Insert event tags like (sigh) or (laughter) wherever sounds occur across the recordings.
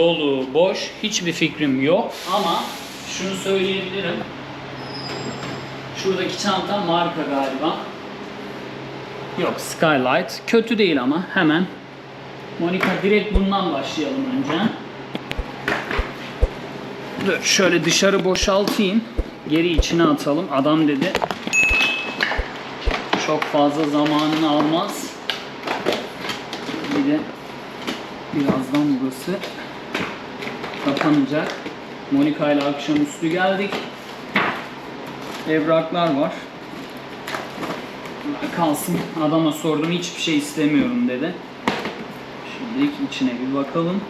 Dolu, boş, hiçbir fikrim yok ama şunu söyleyebilirim. Şuradaki çanta marka galiba. Yok Skylight. Kötü değil ama hemen. Monika direkt bundan başlayalım önce. Dur şöyle dışarı boşaltayım. Geri içine atalım. Adam dedi çok fazla zamanını almaz. Bir de birazdan burası kapanacak. Monika ile akşamüstü geldik. Evraklar var. Kalsın. Adama sordum hiçbir şey istemiyorum dedi. Şimdi içine bir bakalım.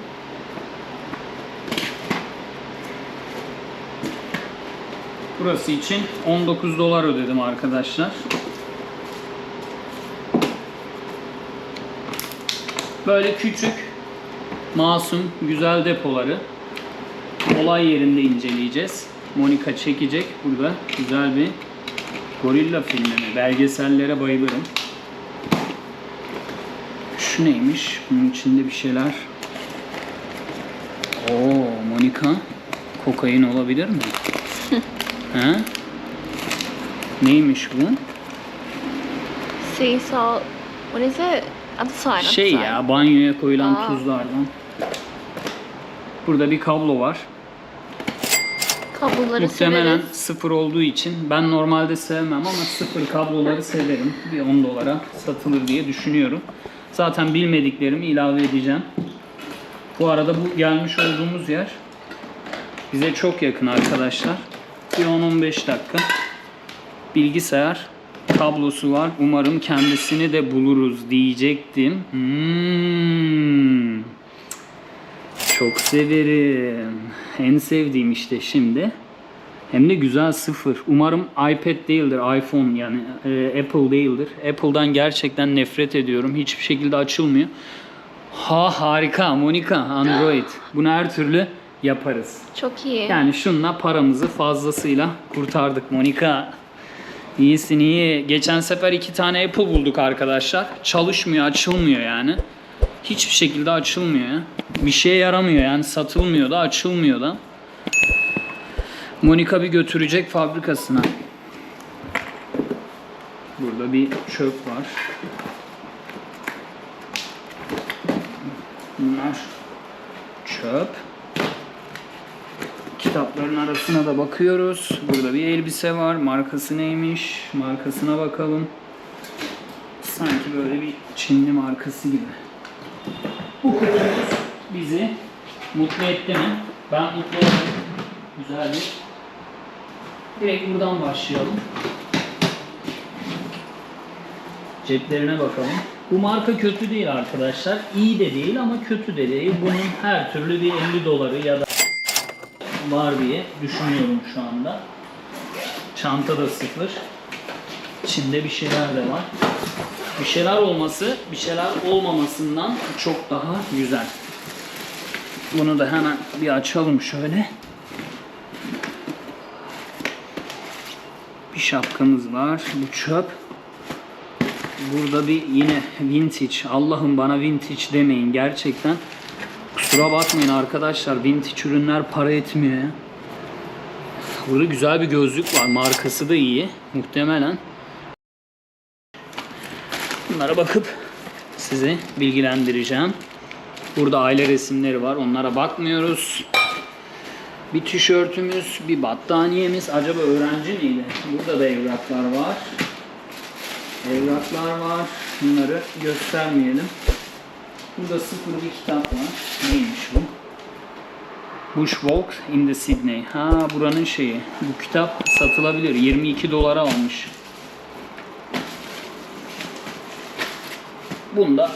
Burası için 19 dolar ödedim arkadaşlar. Böyle küçük, masum, güzel depoları olay yerinde inceleyeceğiz. Monika çekecek burada güzel bir gorilla filmi mi? Belgesellere bayılırım. Şu neymiş? Bunun içinde bir şeyler. Oo, Monika. Kokain olabilir mi? (laughs) ha? Neymiş bu? Sea salt. What is it? Other side. other Şey ya banyoya koyulan Aa. tuzlardan. Burada bir kablo var. Kabloları Muhtemelen sileriz. sıfır olduğu için ben normalde sevmem ama sıfır kabloları severim. Bir 10 dolara satılır diye düşünüyorum. Zaten bilmediklerimi ilave edeceğim. Bu arada bu gelmiş olduğumuz yer bize çok yakın arkadaşlar. Bir 10-15 dakika. Bilgisayar kablosu var. Umarım kendisini de buluruz diyecektim. Hmm. Çok severim. En sevdiğim işte şimdi. Hem de güzel sıfır. Umarım iPad değildir, iPhone yani e, Apple değildir. Apple'dan gerçekten nefret ediyorum. Hiçbir şekilde açılmıyor. Ha harika Monika Android. Bunu her türlü yaparız. Çok iyi. Yani şunla paramızı fazlasıyla kurtardık Monika. İyisin iyi. Geçen sefer iki tane Apple bulduk arkadaşlar. Çalışmıyor, açılmıyor yani. Hiçbir şekilde açılmıyor ya. Bir şeye yaramıyor yani satılmıyor da açılmıyor da. Monika bir götürecek fabrikasına. Burada bir çöp var. Bunlar çöp. Kitapların arasına da bakıyoruz. Burada bir elbise var. Markası neymiş? Markasına bakalım. Sanki böyle bir Çinli markası gibi. Bu kutumuz bizi mutlu etti mi? Ben mutlu oldum. Güzel bir. Direkt buradan başlayalım. Ceplerine bakalım. Bu marka kötü değil arkadaşlar. İyi de değil ama kötü de değil. Bunun her türlü bir 50 doları ya da var diye düşünüyorum şu anda. Çanta da sıfır. İçinde bir şeyler de var. Bir şeyler olması, bir şeyler olmamasından çok daha güzel. Bunu da hemen bir açalım şöyle. Bir şapkamız var. Bu çöp. Burada bir yine vintage. Allah'ım bana vintage demeyin gerçekten. Kusura bakmayın arkadaşlar. Vintage ürünler para etmiyor. Burada güzel bir gözlük var. Markası da iyi. Muhtemelen. Bunlara bakıp sizi bilgilendireceğim. Burada aile resimleri var. Onlara bakmıyoruz. Bir tişörtümüz, bir battaniyemiz. Acaba öğrenci miydi? Burada da evraklar var. Evraklar var. Bunları göstermeyelim. Burada sıfır bir kitap var. Neymiş bu? Bushwalk in the Sydney. Ha buranın şeyi. Bu kitap satılabilir. 22 dolara almış. Bunda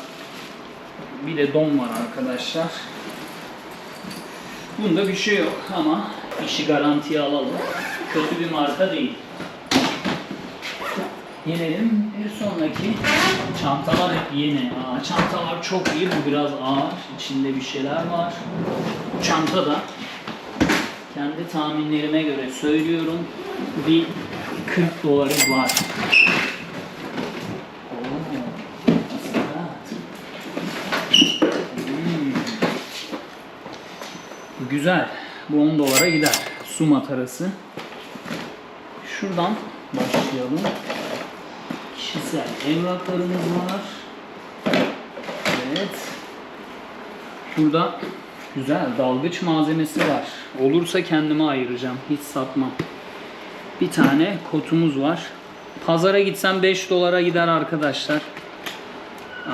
bir de don var arkadaşlar. Bunda bir şey yok ama işi garantiye alalım. Kötü bir marka değil. Gelelim bir sonraki çantalar hep yeni. Aa, çantalar çok iyi. Bu biraz ağır. İçinde bir şeyler var. Çanta da kendi tahminlerime göre söylüyorum bir 40 doları var. Oo, what's that? Hmm. Güzel. Bu 10 dolara gider. Su matarası. Şuradan başlayalım. Kişisel evraklarımız var. Evet. Burada güzel dalgıç malzemesi var. Olursa kendime ayıracağım. Hiç satmam. Bir tane kotumuz var. Pazara gitsem 5 dolara gider arkadaşlar.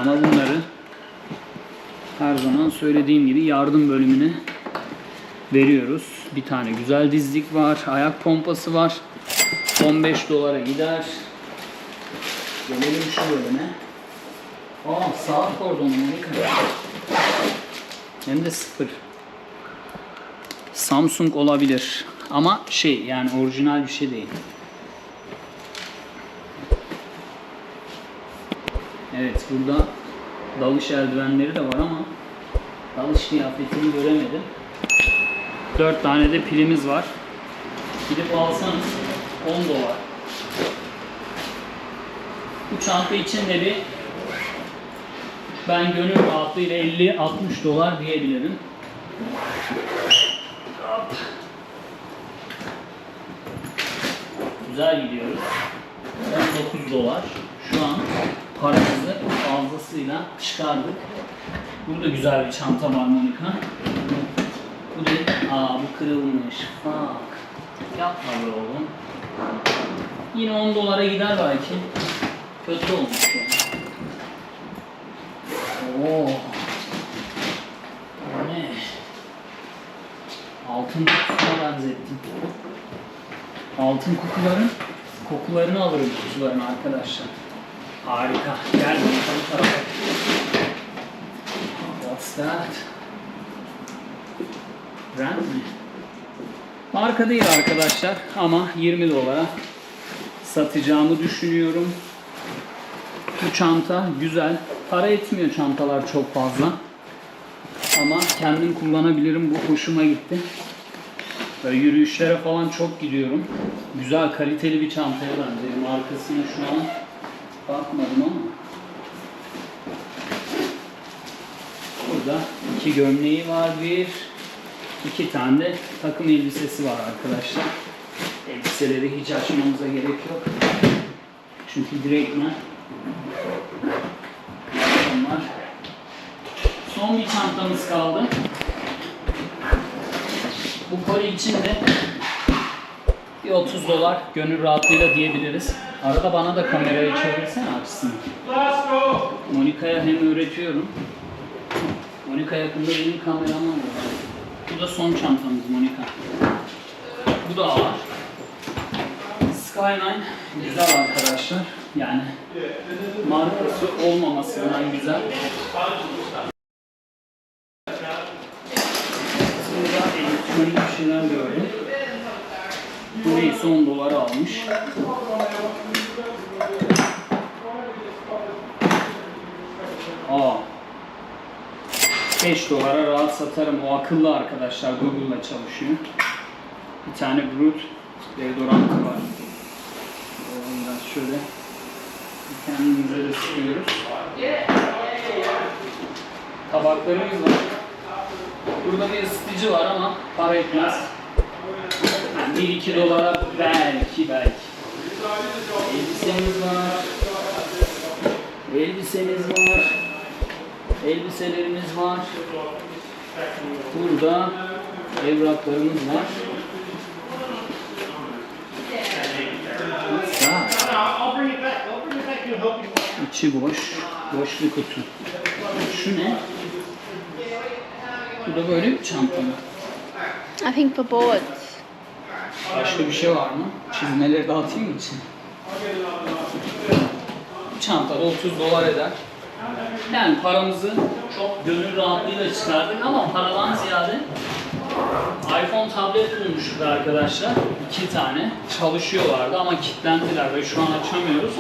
Ama bunları her zaman söylediğim gibi yardım bölümüne veriyoruz. Bir tane güzel dizlik var. Ayak pompası var. 15 dolara gider. Gelelim şu bölüme. Aa saat kordonu ne kadar? Hem de sıfır. Samsung olabilir. Ama şey yani orijinal bir şey değil. Evet burada dalış eldivenleri de var ama dalış kıyafetini göremedim. 4 tane de pilimiz var. Gidip alsanız 10 dolar. Bu çanta için de bir ben gönül rahatlığıyla 50-60 dolar diyebilirim. Güzel gidiyoruz. 19 dolar. Şu an paramızı fazlasıyla çıkardık. Burada güzel bir çanta var Monika. Bu aa bu kırılmış. Fuck. Yapma be oğlum. Yine 10 dolara gider belki. Kötü olmuş ya. Oo. Ne? Altın kutusuna benzettim. Altın kokuların kokularını alırım kutuların arkadaşlar. Harika. Gel bakalım. What's that? Brand mi? Marka değil arkadaşlar ama 20 dolara satacağımı düşünüyorum. Bu çanta güzel. Para etmiyor çantalar çok fazla. Ama kendim kullanabilirim. Bu hoşuma gitti. Böyle yürüyüşlere falan çok gidiyorum. Güzel, kaliteli bir çantaya benziyor. Markasına şu an bakmadım ama. Burada iki gömleği var bir. İki tane takım elbisesi var arkadaşlar. Elbiseleri hiç açmamıza gerek yok. Çünkü direktmen onlar. Son bir çantamız kaldı. Bu koli için de bir 30 dolar gönül rahatlığıyla diyebiliriz. Arada bana da kamerayı çevirsene açsın. Monika'ya hem öğretiyorum. Monika yakında benim kameraman olacak. Bu da son çantamız Monika. Bu da var. Skyline güzel arkadaşlar. Yani markası olmamasından güzel. Burada elektronik bir şeyler gördüm. Bu neyse 10 dolar almış. Aa. 5 dolara rahat satarım. O akıllı arkadaşlar. Google'la çalışıyor. Bir tane Brut deodorantı var. Ee, Biraz şöyle kendimize de sıkıyoruz. Tabaklarımız var. Burada bir ısıtıcı var ama para etmez. Yani 1-2 dolara belki belki. Elbisemiz var. Elbisemiz var. Elbiselerimiz var. Burada evraklarımız var. İçi boş. Boş bir kutu. Şu ne? Bu da böyle bir çanta mı? I think for boards. Başka bir şey var mı? Çizmeleri dağıtayım mı için? Bu çanta da 30 dolar eder. Yani paramızı çok gönül rahatlığıyla çıkardık ama paradan ziyade iPhone tablet bulmuştuk arkadaşlar. iki tane çalışıyorlardı ama kilitlendiler ve şu an açamıyoruz.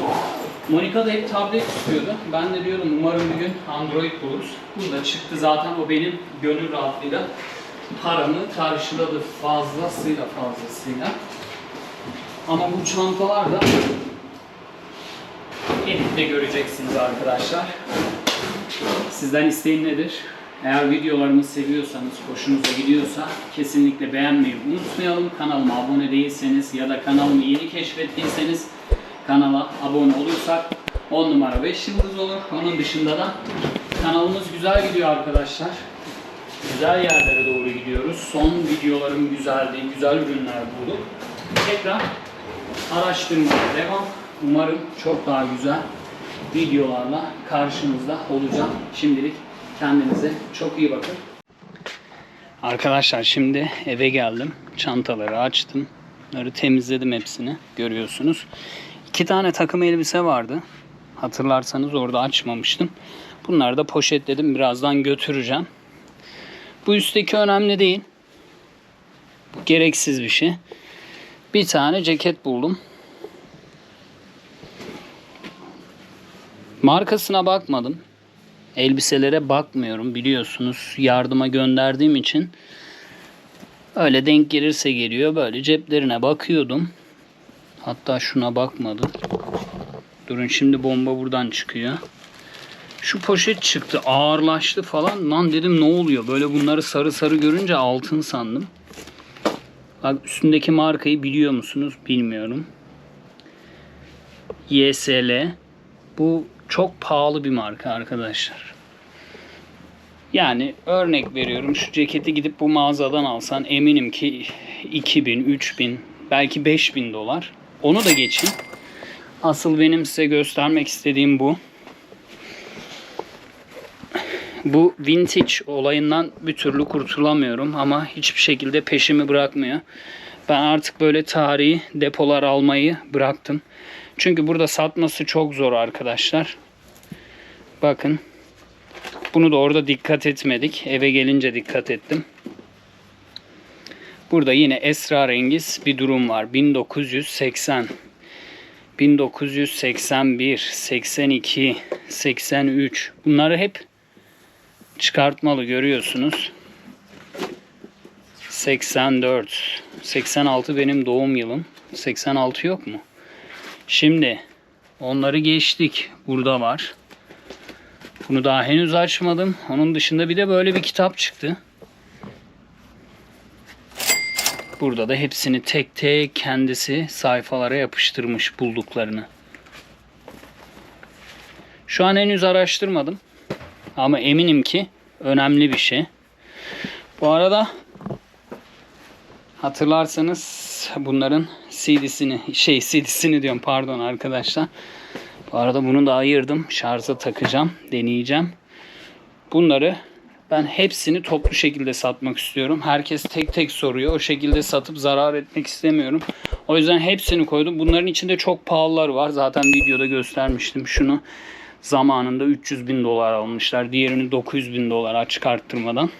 Monika da hep tablet istiyordu. Ben de diyorum umarım bir gün Android buluruz. Bu da çıktı zaten o benim gönül rahatlığıyla paramı karşıladı fazlasıyla fazlasıyla. Ama bu çantalar da editte göreceksiniz arkadaşlar. Sizden isteğim nedir? Eğer videolarımı seviyorsanız, hoşunuza gidiyorsa kesinlikle beğenmeyi unutmayalım. Kanalıma abone değilseniz ya da kanalımı yeni keşfettiyseniz kanala abone olursak 10 numara 5 yıldız olur. Onun dışında da kanalımız güzel gidiyor arkadaşlar. Güzel yerlere doğru gidiyoruz. Son videolarım güzeldi, güzel ürünler bulduk. Tekrar araştırmaya devam. Umarım çok daha güzel videolarla karşınızda olacağım. Şimdilik kendinize çok iyi bakın. Arkadaşlar şimdi eve geldim. Çantaları açtım. Bunları temizledim hepsini. Görüyorsunuz. İki tane takım elbise vardı. Hatırlarsanız orada açmamıştım. Bunları da poşetledim. Birazdan götüreceğim. Bu üstteki önemli değil. Bu gereksiz bir şey. Bir tane ceket buldum. Markasına bakmadım. Elbiselere bakmıyorum biliyorsunuz. Yardıma gönderdiğim için öyle denk gelirse geliyor. Böyle ceplerine bakıyordum. Hatta şuna bakmadım. Durun şimdi bomba buradan çıkıyor. Şu poşet çıktı ağırlaştı falan. Lan dedim ne oluyor? Böyle bunları sarı sarı görünce altın sandım. Bak üstündeki markayı biliyor musunuz? Bilmiyorum. YSL. Bu çok pahalı bir marka arkadaşlar. Yani örnek veriyorum şu ceketi gidip bu mağazadan alsan eminim ki 2000, 3000 belki 5000 dolar. Onu da geçin. Asıl benim size göstermek istediğim bu. Bu vintage olayından bir türlü kurtulamıyorum ama hiçbir şekilde peşimi bırakmıyor. Ben artık böyle tarihi depolar almayı bıraktım. Çünkü burada satması çok zor arkadaşlar. Bakın. Bunu da orada dikkat etmedik. Eve gelince dikkat ettim. Burada yine esrarengiz bir durum var. 1980 1981, 82, 83 bunları hep çıkartmalı görüyorsunuz. 84, 86 benim doğum yılım. 86 yok mu? Şimdi onları geçtik. Burada var. Bunu daha henüz açmadım. Onun dışında bir de böyle bir kitap çıktı. Burada da hepsini tek tek kendisi sayfalara yapıştırmış bulduklarını. Şu an henüz araştırmadım. Ama eminim ki önemli bir şey. Bu arada hatırlarsanız bunların CD'sini şey CD'sini diyorum pardon arkadaşlar. Bu arada bunu da ayırdım. Şarja takacağım. Deneyeceğim. Bunları ben hepsini toplu şekilde satmak istiyorum. Herkes tek tek soruyor. O şekilde satıp zarar etmek istemiyorum. O yüzden hepsini koydum. Bunların içinde çok pahalılar var. Zaten videoda göstermiştim şunu. Zamanında 300 bin dolar almışlar. Diğerini 900 bin dolara çıkarttırmadan.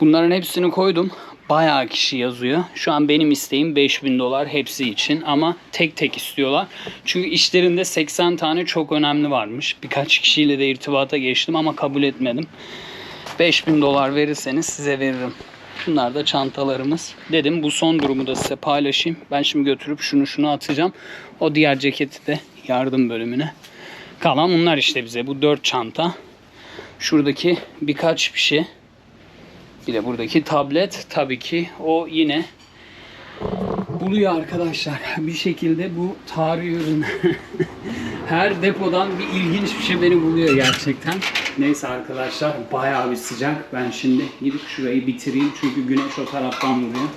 Bunların hepsini koydum. Bayağı kişi yazıyor. Şu an benim isteğim 5000 dolar hepsi için ama tek tek istiyorlar. Çünkü işlerinde 80 tane çok önemli varmış. Birkaç kişiyle de irtibata geçtim ama kabul etmedim. 5000 dolar verirseniz size veririm. Şunlar da çantalarımız. Dedim bu son durumu da size paylaşayım. Ben şimdi götürüp şunu şunu atacağım. O diğer ceketi de yardım bölümüne. Kalan bunlar işte bize. Bu 4 çanta. Şuradaki birkaç bir şey. Bir de buradaki tablet tabii ki o yine buluyor arkadaşlar. Bir şekilde bu tarihi ürün. (laughs) Her depodan bir ilginç bir şey beni buluyor gerçekten. Neyse arkadaşlar bayağı bir sıcak. Ben şimdi gidip şurayı bitireyim çünkü güneş o taraftan vuruyor.